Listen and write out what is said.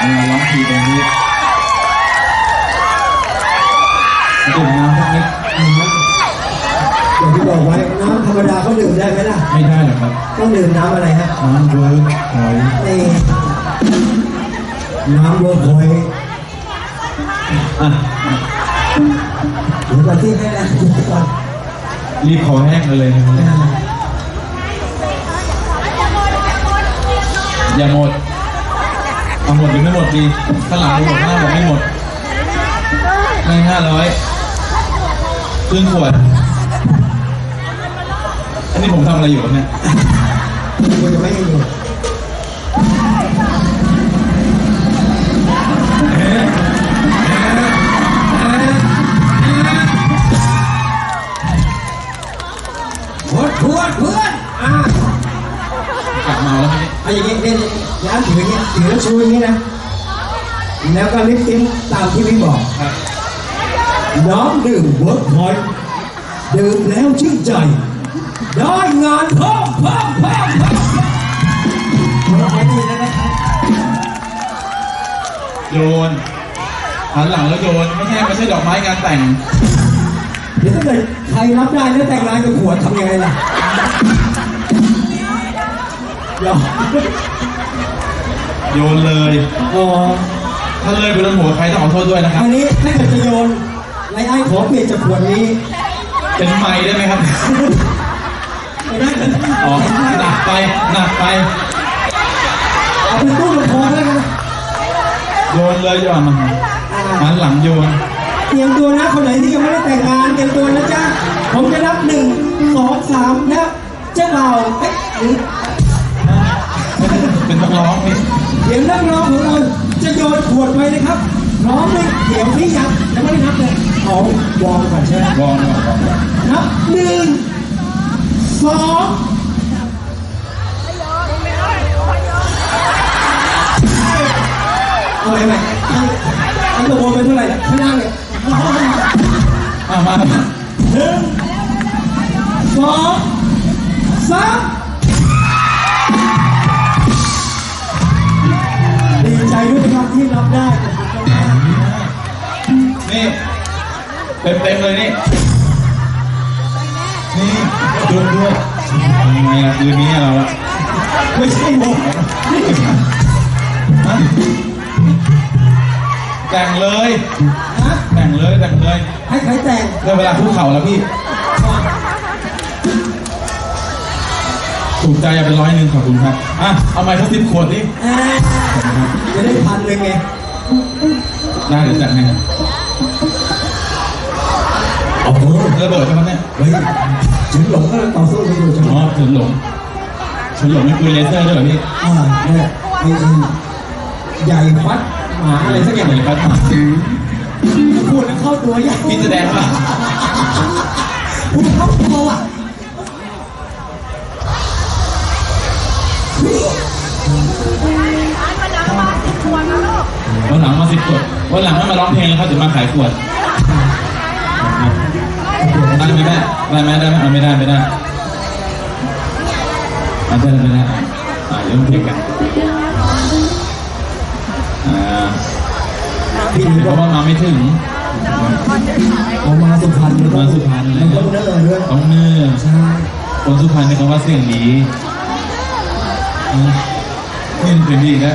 เราร้องทีแบบนี้ดื่มน้ำสักนิดอย่างที่บอกไว้น้ำธรรมดาเขาดื่มได้ไหมล่ะ ไม่ได้หรอกครับต้องดื่มน้ำอะไรฮะน้ำเวิร์กหอยน้ำเวิร์กหอยอะเดี๋ยว่อที่ให้นะเดี๋ยวก่อนรีบขอแห้งเลยอย่าหมด เอาหมดหรือไม่หมดดีข้างหลังหมดข้าหน้าบไม่หมดไม่ห้าร้อยครึ่งขวด อันนี้ผมทำอะไรอยู่เนี่ยกูจะไม่ให้ดูทวดทวดเพื่อนอะ เอาอย่างงี้เนี่ยร้านถืออย่างงี้ถือแล้วชูอย่างงี้นะ แล้วก็ลิฟต์ติ้งตามที่พี่บอกครับน้องดื่มเวิร์กพอยต์ดื่มแล้วชื่นใจ ได้งานเพิ่มเพิ่มเพิ่มเพิ่มเวิร์กพอยต์ดีแล้วนะครับโยนหันหลังแล้วโยนไม่ใช่ไม่ใช่ดอกไม้งานแต่ง เดี๋ยวถ้าเกิดใครรับได้แล้วแต่งงานกับขวดทำยังไงล่ะ โยนเลยอ๋อถ้าเลยไปโดนหัวใครต้องขอโทษด้วยนะครับ อันนี้ถ้าเกิดจะโยนไอ้ไอ้ขอเปลี่ยนจากขวดนี้เป็นไม้ได้ไหมครับไม่ได้กันอ๋อ หนักไปหนักไป เอาไปตู้ลำโพงแล้วกันนะโยนเลยดีกว่ามาหันหลังโยน เตรียมตัวนะคนไหนที่ยังไม่ได้แต่งงานเตรียมตัวนะจ๊ะ ผมจะนับหนึ่งสองสามแล้วเจ้าบ่าวเอ๊ะ ดี๋ยวนักร้องของเราจะโยนขวดไปนะครับพร้อมไหมเดี๋ยวพี่ยังยังไม่ได้นับเลยเอาวอร์มก่อนใช่ไหมวอนวอนวอนนับหนึ่งสองเอาไหมไหมไอ้ตัวโบเป็นเท่าไหร่ข้างล่างเนี่ยอะมาหนึ่งสองสาม ใจด้วยครับที่รับได้นี่เต็มเต็มๆเลยนี่นี่ดูด้วยทำไงล่ะคืนนี้เราอะไม่ใช่ผมฮะแต่งเลย ฮะแต่งเลยแต่งเลยให้ใครแต่งได้เวลาคุกเข่าแล้วพี่ ถูกใจเอาไปร้อยหนึ่งขอบคุณครับ อะ เอาไม้ทั้งสิบขวดดิเอ้ยจะได้พันเลยไงได้เดี๋ยวจัดให้ครับโอ้โหระเบิดใช่ไหมเนี่ย เฮ้ยถึงหลงก็ต่อสู้กันอยู่จังอ๋อถึงหลงถึงหลงไม่คุยเลเซอร์ด้วยเหรอพี่อ่าเนี่ยไอ้ไอ้ใหญ่ฟัดหมาอะไรสักอย่างไหนครับพูดแล้วเข้าตัวใหญ่พี่แสดงป่ะพูดเข้าตัวอะ วันหลังมาสิบขวดวันหลังไม่มาร้องเพลงแล้วเขาจะมาขายขวดได้ไหมแม่ได้ไหมได้ไหมเอาไม่ได้ไม่ได้เอาได้ไม่ได้อ่าเดี๋ยวมาเพลงกันอ่าพี่เพก็ราะว่ามาไม่ถึงเอามาสุพรรณมาสุพรรณเลยมันต้องเนิ่อด้วยต้องเนื้อใช่คนสุพรรณเนี่ยเขาว่าเสียงดี อืมนี่เป็นดีนะ